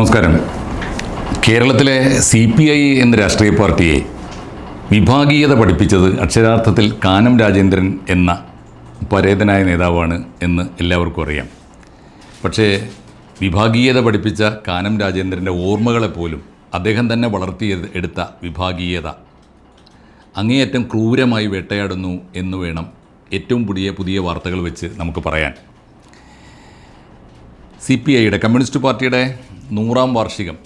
നമസ്കാരം. കേരളത്തിലെ C P I എന്ന രാഷ്ട്രീയ പാർട്ടിയെ വിഭാഗീയത പഠിപ്പിച്ചത് അക്ഷരാർത്ഥത്തിൽ കാനം രാജേന്ദ്രൻ എന്ന പരേതനായ നേതാവാണ് എന്ന് എല്ലാവർക്കും അറിയാം. പക്ഷേ വിഭാഗീയത പഠിപ്പിച്ച കാനം രാജേന്ദ്രന്റെ ഓർമ്മകളെപ്പോലും അദ്ദേഹം തന്നെ വളർത്തിയത് എടുത്ത വിഭാഗീയത. അങ്ങേയറ്റം ക്രൂരമായി വേട്ടയാടുന്നു എന്ന് വേണം ഏറ്റവും പുതിയ പുതിയ വാർത്തകൾ വെച്ച് നമുക്ക് പറയാൻ. സി പി ഐയുടെ കമ്മ്യൂണിസ്റ്റ് പാർട്ടിയുടെ നൂറാം വാർഷികം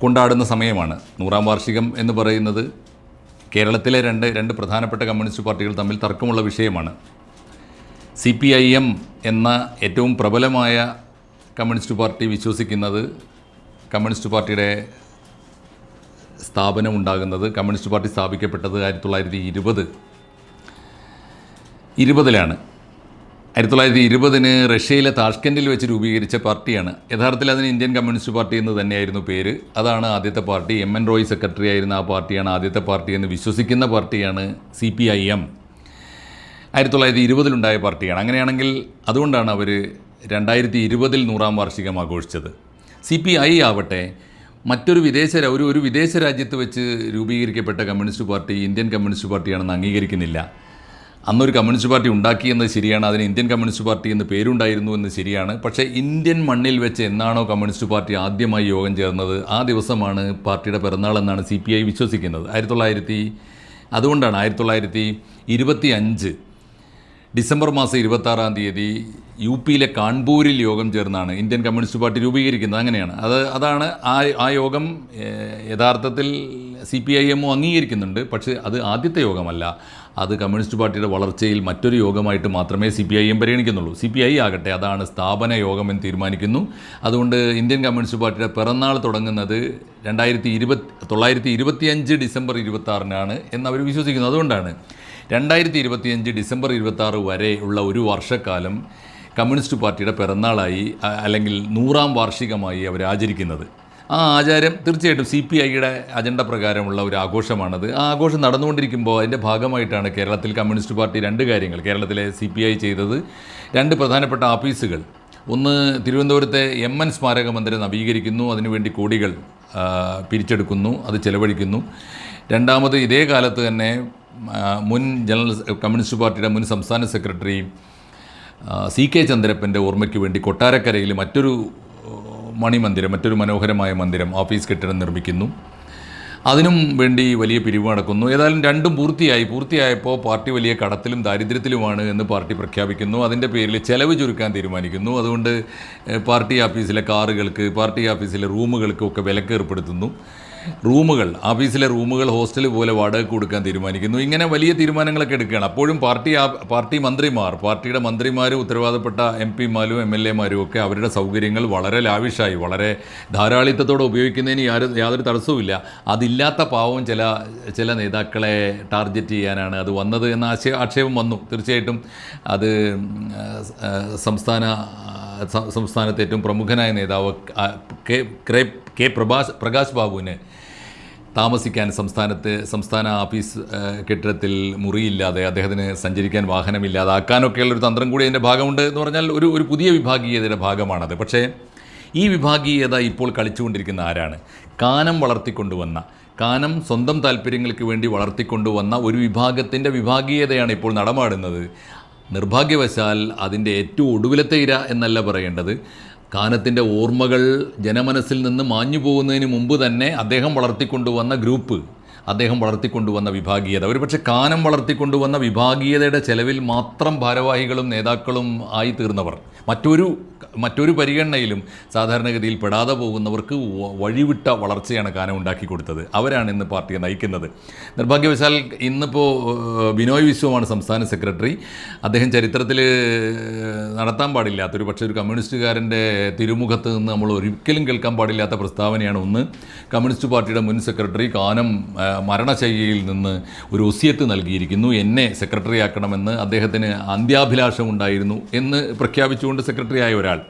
കൊണ്ടാടുന്ന സമയമാണ്. നൂറാം വാർഷികം എന്ന് പറയുന്നത് കേരളത്തിലെ രണ്ട് രണ്ട് പ്രധാനപ്പെട്ട കമ്മ്യൂണിസ്റ്റ് പാർട്ടികൾ തമ്മിൽ തർക്കമുള്ള വിഷയമാണ്. സി പി ഐ എം എന്ന ഏറ്റവും പ്രബലമായ കമ്മ്യൂണിസ്റ്റ് പാർട്ടി വിശ്വസിക്കുന്നത് കമ്മ്യൂണിസ്റ്റ് പാർട്ടിയുടെ സ്ഥാപനം ഉണ്ടാകുന്നത് കമ്മ്യൂണിസ്റ്റ് പാർട്ടി സ്ഥാപിക്കപ്പെട്ടത് ആയിരത്തി തൊള്ളായിരത്തി ഇരുപത് ഇരുപതിലാണ്. ആയിരത്തി തൊള്ളായിരത്തി ഇരുപതിന് റഷ്യയിലെ താഷ്കൻഡിൽ വെച്ച് രൂപീകരിച്ച പാർട്ടിയാണ്. യഥാർത്ഥത്തിൽ അതിന് ഇന്ത്യൻ കമ്മ്യൂണിസ്റ്റ് പാർട്ടി എന്ന് തന്നെയായിരുന്നു പേര്. അതാണ് ആദ്യത്തെ party. M. N. Roy secretary ആയിരുന്ന ആ പാർട്ടിയാണ് ആദ്യത്തെ പാർട്ടി എന്ന് വിശ്വസിക്കുന്ന പാർട്ടിയാണ് സി പി ഐ എം. ആയിരത്തി തൊള്ളായിരത്തി ഇരുപതിലുണ്ടായ പാർട്ടിയാണ്. അങ്ങനെയാണെങ്കിൽ അതുകൊണ്ടാണ് അവർ രണ്ടായിരത്തി ഇരുപതിൽ നൂറാം വാർഷികം ആഘോഷിച്ചത്. സി പി ഐ ആവട്ടെ മറ്റൊരു വിദേശ ഒരു ഒരു വിദേശ രാജ്യത്ത് വെച്ച് രൂപീകരിക്കപ്പെട്ട കമ്മ്യൂണിസ്റ്റ് പാർട്ടി ഇന്ത്യൻ കമ്മ്യൂണിസ്റ്റ് പാർട്ടിയാണെന്ന് അംഗീകരിക്കുന്നില്ല. അന്നൊരു കമ്മ്യൂണിസ്റ്റ് പാർട്ടി ഉണ്ടാക്കിയെന്ന് ശരിയാണ് അതിന് ഇന്ത്യൻ കമ്മ്യൂണിസ്റ്റ് പാർട്ടി എന്ന് പേരുണ്ടായിരുന്നു എന്ന് ശരിയാണ്. പക്ഷേ ഇന്ത്യൻ മണ്ണിൽ വെച്ച് എന്നാണോ കമ്മ്യൂണിസ്റ്റ് പാർട്ടി ആദ്യമായി യോഗം ചേർന്നത്? ആ ദിവസമാണ് പാർട്ടിയുടെ പിറന്നാൾ എന്നാണ് സി പി ഐ വിശ്വസിക്കുന്നത്. ആയിരത്തി തൊള്ളായിരത്തി അതുകൊണ്ടാണ് ആയിരത്തി തൊള്ളായിരത്തി ഇരുപത്തി അഞ്ച് ഡിസംബർ മാസം ഇരുപത്താറാം തീയതി യു പിയിലെ കാൺപൂരിൽ യോഗം ചേർന്നാണ്. ഇന്ത്യൻ കമ്മ്യൂണിസ്റ്റ് പാർട്ടി രൂപീകരിക്കുന്നത്. അങ്ങനെയാണ്. അത് അതാണ് ആ ആ യോഗം യഥാർത്ഥത്തിൽ സി പി ഐ എമ്മോ അംഗീകരിക്കുന്നുണ്ട്. പക്ഷേ അത് ആദ്യത്തെ യോഗമല്ല. അത് കമ്മ്യൂണിസ്റ്റ് പാർട്ടിയുടെ വളർച്ചയിൽ മറ്റൊരു യോഗമായിട്ട് മാത്രമേ സി പി ഐ എം പരിഗണിക്കുന്നുള്ളൂ. സി പി ഐ ആകട്ടെ അതാണ് സ്ഥാപന യോഗം എന്ന് തീരുമാനിക്കുന്നു. അതുകൊണ്ട് ഇന്ത്യൻ കമ്മ്യൂണിസ്റ്റ് പാർട്ടിയുടെ പിറന്നാൾ തുടങ്ങുന്നത് രണ്ടായിരത്തി ഇരുപത്തി തൊള്ളായിരത്തി ഇരുപത്തിയഞ്ച് ഡിസംബർ ഇരുപത്തി ആറിനാണ് എന്ന് അവർ വിശ്വസിക്കുന്നു. അതുകൊണ്ടാണ് രണ്ടായിരത്തി ഇരുപത്തിയഞ്ച് ഡിസംബർ ഇരുപത്തി വരെ ഉള്ള ഒരു വർഷക്കാലം കമ്മ്യൂണിസ്റ്റ് പാർട്ടിയുടെ പിറന്നാളായി അല്ലെങ്കിൽ നൂറാം വാർഷികമായി അവർ ആചരിക്കുന്നത്. ആ ആചാരം തീർച്ചയായിട്ടും സി പി ഐയുടെ അജണ്ട പ്രകാരമുള്ള ഒരു ആഘോഷമാണത്. ആ ആഘോഷം നടന്നുകൊണ്ടിരിക്കുമ്പോൾ അതിന്റെ ഭാഗമായിട്ടാണ് കേരളത്തിൽ കമ്മ്യൂണിസ്റ്റ് പാർട്ടി രണ്ട് കാര്യങ്ങൾ. കേരളത്തിലെ സി പി ഐ ചെയ്തത് രണ്ട് പ്രധാനപ്പെട്ട ഓഫീസുകൾ ഒന്ന് തിരുവനന്തപുരത്തെ എം എൻ സ്മാരക മന്ദിരം നവീകരിക്കുന്നു. അതിനുവേണ്ടി കോടികൾ പിരിച്ചെടുക്കുന്നു. അത് ചെലവഴിക്കുന്നു. രണ്ടാമത് ഇതേ കാലത്ത് തന്നെ മുൻ ജനറൽ കമ്മ്യൂണിസ്റ്റ് പാർട്ടിയുടെ മുൻ സംസ്ഥാന സെക്രട്ടറി സി കെ ചന്ദ്രപ്പന്റെ ഓർമ്മയ്ക്ക് വേണ്ടി കൊട്ടാരക്കരയിൽ മറ്റൊരു മണിമന്ദിരം മറ്റൊരു മനോഹരമായ മന്ദിരം ഓഫീസ് കെട്ടിടം നിർമ്മിക്കുന്നു. അതിനും വേണ്ടി വലിയ പിരിവ് നടക്കുന്നു. ഏതായാലും രണ്ടും പൂർത്തിയായി. പൂർത്തിയായപ്പോൾ പാർട്ടി വലിയ കടത്തിലും ദാരിദ്ര്യത്തിലുമാണ് എന്ന് പാർട്ടി പ്രഖ്യാപിക്കുന്നു. അതിന്റെ പേരിൽ ചെലവ് ചുരുക്കാൻ തീരുമാനിക്കുന്നു. അതുകൊണ്ട് പാർട്ടി ഓഫീസിലെ കാറുകൾക്ക് പാർട്ടി ഓഫീസിലെ റൂമുകൾക്കും ഒക്കെ വിലക്ക് ഏർപ്പെടുത്തുന്നു. റൂമുകൾ ഓഫീസിലെ റൂമുകൾ ഹോസ്റ്റൽ പോലെ വാടക കൊടുക്കാൻ തീരുമാനിക്കുന്നു. ഇങ്ങനെ വലിയ തീരുമാനങ്ങളൊക്കെ എടുക്കുകയാണ്. അപ്പോഴും പാർട്ടി പാർട്ടി മന്ത്രിമാർ പാർട്ടിയുടെ മന്ത്രിമാരും ഉത്തരവാദപ്പെട്ട എം പിമാരും എം എൽ എമാരും ഒക്കെ അവരുടെ സൗകര്യങ്ങൾ വളരെ ലാവിഷായി വളരെ ധാരാളിത്തത്തോടെ ഉപയോഗിക്കുന്നതിന് യാതൊരു തടസ്സവുമില്ല. അതില്ലാത്ത പാവം ചില ചില നേതാക്കളെ ടാർഗറ്റ് ചെയ്യാനാണ് അത് വന്നത് എന്ന ആശയ ആക്ഷേപം വന്നു. തീർച്ചയായിട്ടും അത് സംസ്ഥാന സംസ്ഥാനത്തെ ഏറ്റവും പ്രമുഖനായ നേതാവ് കെ കെ- പ്രഭാസ് പ്രകാശ് ബാബുവിന് താമസിക്കാൻ സംസ്ഥാനത്ത് സംസ്ഥാന ഓഫീസ് കെട്ടിടത്തിൽ മുറിയില്ലാതെ അദ്ദേഹത്തിന് സഞ്ചരിക്കാൻ വാഹനമില്ലാതെ ആക്കാനൊക്കെയുള്ള ഒരു തന്ത്രം കൂടി അതിന്റെ ഭാഗമുണ്ട് എന്ന് പറഞ്ഞാൽ ഒരു ഒരു പുതിയ വിഭാഗീയതയുടെ ഭാഗമാണത്. പക്ഷേ ഈ വിഭാഗീയത ഇപ്പോൾ കളിച്ചുകൊണ്ടിരിക്കുന്ന ആരാണ്? കാനം വളർത്തിക്കൊണ്ടുവന്ന കാനം സ്വന്തം താല്പര്യങ്ങൾക്ക് വേണ്ടി വളർത്തിക്കൊണ്ടുവന്ന ഒരു വിഭാഗത്തിന്റെ വിഭാഗീയതയാണ് ഇപ്പോൾ നടമാടുന്നത്. നിർഭാഗ്യവശാൽ അതിന്റെ ഏറ്റവും ഒടുവിലത്തെ ഇര എന്നല്ല പറയേണ്ടത്. കാനത്തിന്റെ ഓർമ്മകൾ ജനമനസ്സിൽ നിന്ന് മാഞ്ഞു പോകുന്നതിന് മുമ്പ് തന്നെ അദ്ദേഹം വളർത്തിക്കൊണ്ടുവന്ന ഗ്രൂപ്പ്. അദ്ദേഹം വളർത്തിക്കൊണ്ടുവന്ന വിഭാഗീയത. ഒരുപക്ഷെ കാനം വളർത്തിക്കൊണ്ടുവന്ന വിഭാഗീയതയുടെ ചെലവിൽ മാത്രം ഭാരവാഹികളും നേതാക്കളും ആയി തീർന്നവർ മറ്റൊരു മറ്റൊരു പരിഗണനയിലും സാധാരണഗതിയിൽ പെടാതെ പോകുന്നവർക്ക് വഴിവിട്ട വളർച്ചയാണ് കാനം ഉണ്ടാക്കി കൊടുത്തത്. അവരാണ് ഇന്ന് പാർട്ടിയെ നയിക്കുന്നത്. നിർഭാഗ്യവശാൽ ഇന്നിപ്പോൾ ബിനോയ് വിശ്വമാണ് സംസ്ഥാന സെക്രട്ടറി. അദ്ദേഹം ചരിത്രത്തിൽ നടത്താൻ പാടില്ലാത്ത ഒരു പക്ഷേ ഒരു കമ്മ്യൂണിസ്റ്റുകാരന്റെ തിരുമുഖത്ത് നിന്ന് നമ്മൾ ഒരിക്കലും കേൾക്കാൻ പാടില്ലാത്ത പ്രസ്താവനയാണ് ഒന്ന്. കമ്മ്യൂണിസ്റ്റ് പാർട്ടിയുടെ മുൻ സെക്രട്ടറി കാനം മരണശയ്യയിൽ നിന്ന് ഒരു ഒസിയത്ത് നൽകിയിരിക്കുന്നു. എന്നെ സെക്രട്ടറി ആക്കണമെന്ന് അദ്ദേഹത്തിന് അന്ത്യാഭിലാഷം ഉണ്ടായിരുന്നു എന്ന് പ്രഖ്യാപിച്ചുകൊണ്ട് സെക്രട്ടറി ആയ ഒരാൾ.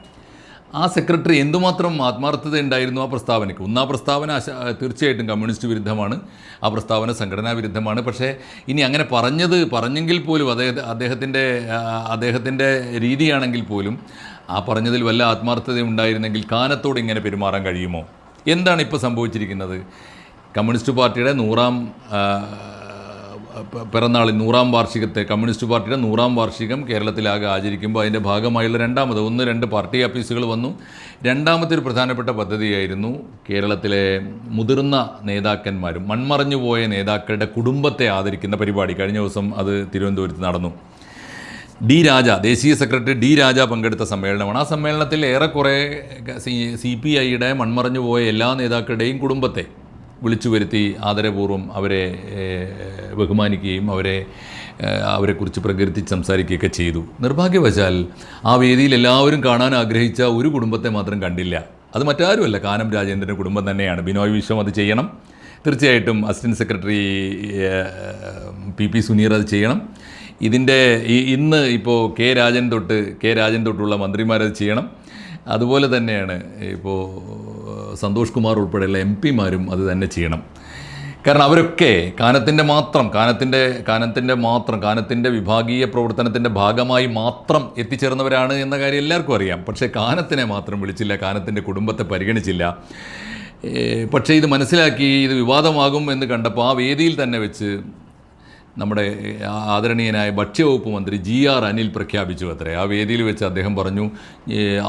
ആ സെക്രട്ടറി എന്തുമാത്രം ആത്മാർത്ഥത ഉണ്ടായിരുന്നു ആ പ്രസ്താവനയ്ക്ക്? ഒന്നാ പ്രസ്താവന തീർച്ചയായിട്ടും കമ്മ്യൂണിസ്റ്റ് വിരുദ്ധമാണ്. ആ പ്രസ്താവന സംഘടനാ വിരുദ്ധമാണ്. പക്ഷേ ഇനി അങ്ങനെ പറഞ്ഞത് പറഞ്ഞെങ്കിൽ പോലും അദ്ദേഹത്തെ അദ്ദേഹത്തിന്റെ അദ്ദേഹത്തിന്റെ രീതിയാണെങ്കിൽ പോലും ആ പറഞ്ഞതിൽ വല്ല ആത്മാർത്ഥത ഉണ്ടായിരുന്നെങ്കിൽ കാനത്തോട് ഇങ്ങനെ പെരുമാറാൻ കഴിയുമോ? എന്താണ് ഇപ്പോൾ സംഭവിച്ചിരിക്കുന്നത്? കമ്മ്യൂണിസ്റ്റ് പാർട്ടിയുടെ നൂറാം പിറന്നാളിൽ നൂറാം വാർഷികത്തെ കമ്മ്യൂണിസ്റ്റ് പാർട്ടിയുടെ നൂറാം വാർഷികം കേരളത്തിലാകെ ആചരിക്കുമ്പോൾ അതിന്റെ ഭാഗമായുള്ള രണ്ടാമത് ഒന്ന് രണ്ട് പാർട്ടി ഓഫീസുകൾ വന്നു. രണ്ടാമത്തെ ഒരു പ്രധാനപ്പെട്ട പദ്ധതിയായിരുന്നു കേരളത്തിലെ മുതിർന്ന നേതാക്കന്മാരും മൺമറഞ്ഞു പോയ നേതാക്കളുടെ കുടുംബത്തെ ആദരിക്കുന്ന പരിപാടി. കഴിഞ്ഞ ദിവസം അത് തിരുവനന്തപുരത്ത് നടന്നു. ഡി രാജ ദേശീയ സെക്രട്ടറി ഡി രാജ പങ്കെടുത്ത സമ്മേളനമാണ്. ആ സമ്മേളനത്തിൽ ഏറെക്കുറെ സി പി ഐയുടെ മൺമറഞ്ഞു പോയ എല്ലാ നേതാക്കളുടെയും കുടുംബത്തെ വിളിച്ചു വരുത്തി ആദരപൂർവം അവരെ ബഹുമാനിക്കുകയും അവരെ അവരെക്കുറിച്ച് പ്രകീർത്തിച്ച് സംസാരിക്കുകയൊക്കെ ചെയ്തു. നിർഭാഗ്യവശാൽ ആ വേദിയിൽ എല്ലാവരും കാണാൻ ആഗ്രഹിച്ച ഒരു കുടുംബത്തെ മാത്രം കണ്ടില്ല. അത് മറ്റാരുമല്ല കാനം രാജേന്ദ്രന്റെ കുടുംബം തന്നെയാണ്. ബിനോയ് വിശ്വം അത് ചെയ്യണം. തീർച്ചയായിട്ടും assistant secretary P P Suneer അത് ചെയ്യണം. ഇതിന്റെ ഇന്ന് ഇപ്പോൾ കെ രാജൻ തൊട്ട് കെ രാജൻ തൊട്ടുള്ള മന്ത്രിമാരത് ചെയ്യണം. അതുപോലെ തന്നെയാണ് ഇപ്പോൾ സന്തോഷ് കുമാർ ഉൾപ്പെടെയുള്ള എം പിമാരും അത് തന്നെ ചെയ്യണം. കാരണം അവരൊക്കെ കാനത്തിന്റെ മാത്രം കാനത്തിന്റെ കാനത്തിന്റെ മാത്രം കാനത്തിന്റെ വിഭാഗീയ പ്രവർത്തനത്തിന്റെ ഭാഗമായി മാത്രം എത്തിച്ചേർന്നവരാണ് എന്ന കാര്യം എല്ലാവർക്കും അറിയാം. പക്ഷേ കാനത്തിനെ മാത്രം വിളിച്ചില്ല കാനത്തിന്റെ കുടുംബത്തെ പരിഗണിച്ചില്ല. പക്ഷേ ഇത് മനസ്സിലാക്കി ഇത് വിവാദമാകും എന്ന് കണ്ടപ്പോൾ ആ വേദിയിൽ തന്നെ വെച്ച് നമ്മുടെ ആദരണീയനായ ഭക്ഷ്യവകുപ്പ് മന്ത്രി ജി ആർ അനിൽ പ്രഖ്യാപിച്ചു അത്രേ. ആ വേദിയിൽ വെച്ച് അദ്ദേഹം പറഞ്ഞു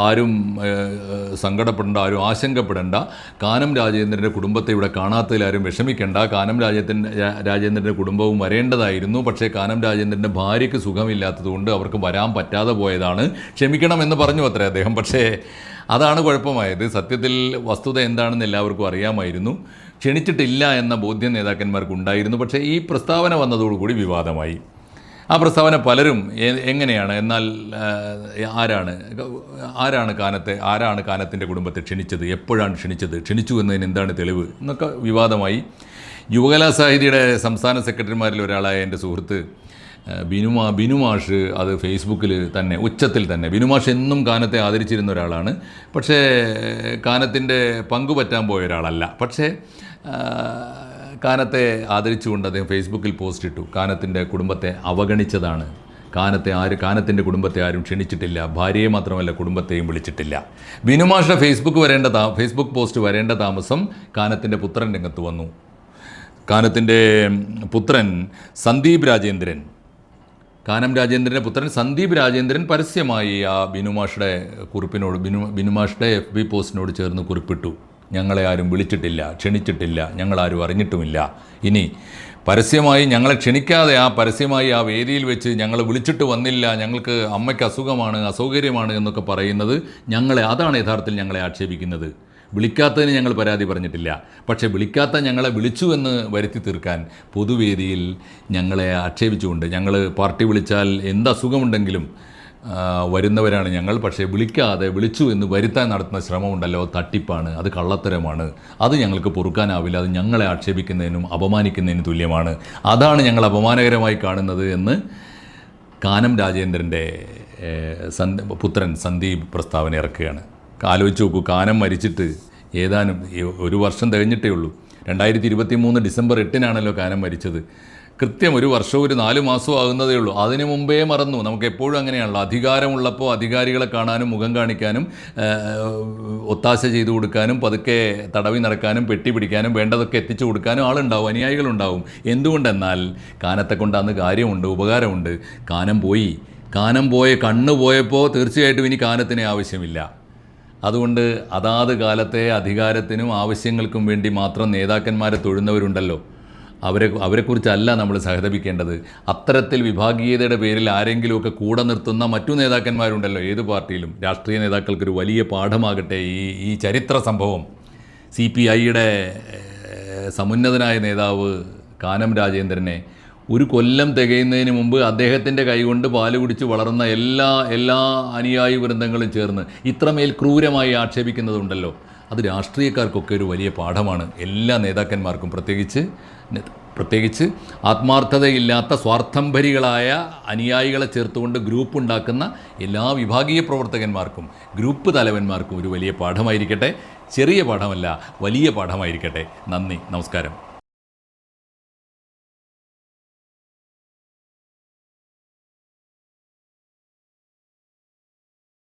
ആരും സങ്കടപ്പെടേണ്ട ആരും ആശങ്കപ്പെടേണ്ട. കാനം രാജേന്ദ്രന്റെ കുടുംബത്തെ ഇവിടെ കാണാത്തതിൽ ആരും വിഷമിക്കേണ്ട. കാനം രാജേന്ദ്രന്റെ രാജേന്ദ്രന്റെ കുടുംബവും വരേണ്ടതായിരുന്നു. പക്ഷേ കാനം രാജേന്ദ്രന്റെ ഭാര്യയ്ക്ക് സുഖമില്ലാത്തതുകൊണ്ട് അവർക്ക് വരാൻ പറ്റാതെ പോയതാണ്. ക്ഷമിക്കണമെന്ന് പറഞ്ഞു അത്രേ അദ്ദേഹം. പക്ഷേ അതാണ് കുഴപ്പമായത്. സത്യത്തിൽ വസ്തുത എന്താണെന്ന് എല്ലാവർക്കും അറിയാമായിരുന്നു. ക്ഷണിച്ചിട്ടില്ല എന്ന ബോധ്യം നേതാക്കന്മാർക്കുണ്ടായിരുന്നു. പക്ഷേ ഈ പ്രസ്താവന വന്നതോടുകൂടി വിവാദമായി. ആ പ്രസ്താവന പലരും എങ്ങനെയാണ്? എന്നാൽ ആരാണ്? ആരാണ് കാനത്തെ ആരാണ് കാനത്തിന്റെ കുടുംബത്തെ ക്ഷണിച്ചത്? എപ്പോഴാണ് ക്ഷണിച്ചത്? ക്ഷണിച്ചു എന്നതിന് എന്താണ് തെളിവ്? എന്നൊക്കെ വിവാദമായി. യുവകലാ സാഹിതിയുടെ സംസ്ഥാന സെക്രട്ടറിമാരിൽ ഒരാളായ എന്റെ സുഹൃത്ത് ബിനുമാ ബിനുമാഷ് അത് ഫേസ്ബുക്കിൽ തന്നെ ഉച്ചത്തിൽ തന്നെ. ബിനുമാഷ് എന്നും കാനത്തെ ആദരിച്ചിരുന്ന ഒരാളാണ്. പക്ഷേ കാനത്തിന്റെ പങ്കുപറ്റാൻ പോയ ഒരാളല്ല. പക്ഷേ കാനത്തെ ആദരിച്ചുകൊണ്ട് അദ്ദേഹം ഫേസ്ബുക്കിൽ പോസ്റ്റ് ഇട്ടു. കാനത്തിന്റെ കുടുംബത്തെ അവഗണിച്ചതാണ്. കാനത്തെ ആര് കാനത്തിന്റെ കുടുംബത്തെ ആരും ക്ഷണിച്ചിട്ടില്ല. ഭാര്യയെ മാത്രമല്ല കുടുംബത്തെയും വിളിച്ചിട്ടില്ല. ബിനുമാഷ ഫേസ്ബുക്ക് വരേണ്ട താ ഫേസ്ബുക്ക് പോസ്റ്റ് വരേണ്ട താമസം കാനത്തിന്റെ പുത്രൻ രംഗത്ത് വന്നു. കാനത്തിന്റെ പുത്രൻ സന്ദീപ് രാജേന്ദ്രൻ. കാനം രാജേന്ദ്രന്റെ പുത്രൻ സന്ദീപ് രാജേന്ദ്രൻ പരസ്യമായി ആ ബിനുമാഷയുടെ കുറിപ്പിനോട് ബിനു ബിനുമാഷയുടെ എഫ് ബി പോസ്റ്റിനോട് ചേർന്ന് കുറിപ്പിട്ടു. ഞങ്ങളെ ആരും വിളിച്ചിട്ടില്ല ക്ഷണിച്ചിട്ടില്ല ഞങ്ങളാരും അറിഞ്ഞിട്ടുമില്ല. ഇനി പരസ്യമായി ഞങ്ങളെ ക്ഷണിക്കാതെ ആ പരസ്യമായി ആ വേദിയിൽ വെച്ച് ഞങ്ങൾ വിളിച്ചിട്ട് വന്നില്ല ഞങ്ങൾക്ക് അമ്മയ്ക്ക് അസുഖമാണ് അസൗകര്യമാണ് എന്നൊക്കെ പറയുന്നത് ഞങ്ങളെ അതാണ് യഥാർത്ഥത്തിൽ ഞങ്ങളെ ആക്ഷേപിക്കുന്നത്. വിളിക്കാത്തതിന് ഞങ്ങൾ പരാതി പറഞ്ഞിട്ടില്ല. പക്ഷേ വിളിക്കാത്ത ഞങ്ങളെ വിളിച്ചു എന്ന് വരുത്തി തീർക്കാൻ പൊതുവേദിയിൽ ഞങ്ങളെ ആക്ഷേപിച്ചുകൊണ്ട് ഞങ്ങൾ പാർട്ടി വിളിച്ചാൽ എന്ത് അസുഖമുണ്ടെങ്കിലും ആ, വരുന്നവരാണ് ഞങ്ങൾ. പക്ഷേ വിളിക്കാതെ വിളിച്ചു എന്ന് വരുത്താൻ നടത്തുന്ന ശ്രമമുണ്ടല്ലോ. തട്ടിപ്പാണ്. അത് കള്ളത്തരമാണ്. അത് ഞങ്ങൾക്ക് പൊറുക്കാനാവില്ല. അത് ഞങ്ങളെ ആക്ഷേപിക്കുന്നതിനും അപമാനിക്കുന്നതിനും തുല്യമാണ്. അതാണ് ഞങ്ങൾ അപമാനകരമായി കാണുന്നത് എന്ന് കാനം രാജേന്ദ്രന്റെ സന്ദ പുത്രൻ സന്ദീപ് പ്രസ്താവന ഇറക്കുകയാണ്. ആലോചിച്ച് നോക്കൂ. കാനം മരിച്ചിട്ട് ഏതാനും ഒരു വർഷം തികഞ്ഞിട്ടേ ഉള്ളൂ. രണ്ടായിരത്തി ഇരുപത്തി മൂന്ന് ഡിസംബർ എട്ടിനാണല്ലോ കാനം മരിച്ചത്. കൃത്യം ഒരു വർഷവും ഒരു നാല് മാസവും ആകുന്നതേ ഉള്ളൂ. അതിനു മുമ്പേ മറന്നു. നമുക്ക് എപ്പോഴും അങ്ങനെയാണല്ലോ. അധികാരമുള്ളപ്പോൾ അധികാരികളെ കാണാനും മുഖം കാണിക്കാനും ഒത്താശ ചെയ്തു കൊടുക്കാനും പതുക്കെ തടവി നടക്കാനും പെട്ടി പിടിക്കാനും വേണ്ടതൊക്കെ എത്തിച്ചു കൊടുക്കാനും ആളുണ്ടാവും അനുയായികളുണ്ടാവും. എന്തുകൊണ്ടെന്നാൽ കാനത്തെ കൊണ്ട് അന്ന് കാര്യമുണ്ട് ഉപകാരമുണ്ട്. കാനം പോയി. കാനം പോയ കണ്ണ് പോയപ്പോൾ തീർച്ചയായിട്ടും ഇനി കാനത്തിന് ആവശ്യമില്ല. അതുകൊണ്ട് അതാത് കാലത്തെ അധികാരത്തിനും ആവശ്യങ്ങൾക്കും വേണ്ടി മാത്രം നേതാക്കന്മാരെ തൊഴുന്നവരുണ്ടല്ലോ. അവരെ അവരെക്കുറിച്ചല്ല നമ്മൾ സഹതപിക്കേണ്ടത്. അത്തരത്തിൽ വിഭാഗീയതയുടെ പേരിൽ ആരെങ്കിലുമൊക്കെ കൂടെ നിർത്തുന്ന മറ്റു നേതാക്കന്മാരുണ്ടല്ലോ ഏത് പാർട്ടിയിലും. രാഷ്ട്രീയ നേതാക്കൾക്കൊരു വലിയ പാഠമാകട്ടെ ഈ ഈ ചരിത്ര സംഭവം. സി പി ഐയുടെ സമുന്നതനായ നേതാവ് കാനം രാജേന്ദ്രനെ ഒരു കൊല്ലം തികയുന്നതിന് മുമ്പ് അദ്ദേഹത്തിന്റെ കൈകൊണ്ട് പാൽ കുടിച്ച് വളർന്ന എല്ലാ എല്ലാ അനുയായി വൃന്ദങ്ങളും ചേർന്ന് ഇത്രമേൽ ക്രൂരമായി ആക്ഷേപിക്കുന്നതുണ്ടല്ലോ. അത് രാഷ്ട്രീയക്കാർക്കൊക്കെ ഒരു വലിയ പാഠമാണ്. എല്ലാ നേതാക്കന്മാർക്കും പ്രത്യേകിച്ച് പ്രത്യേകിച്ച് ആത്മാർത്ഥതയില്ലാത്ത സ്വാർത്ഥംഭരികളായ അനുയായികളെ ചേർത്തുകൊണ്ട് ഗ്രൂപ്പ് ഉണ്ടാക്കുന്ന എല്ലാ വിഭാഗീയ പ്രവർത്തകന്മാർക്കും ഗ്രൂപ്പ് തലവന്മാർക്കും ഒരു വലിയ പാഠമായിരിക്കട്ടെ ചെറിയ പാഠമല്ല വലിയ പാഠമായിരിക്കട്ടെ. നന്ദി നമസ്കാരം.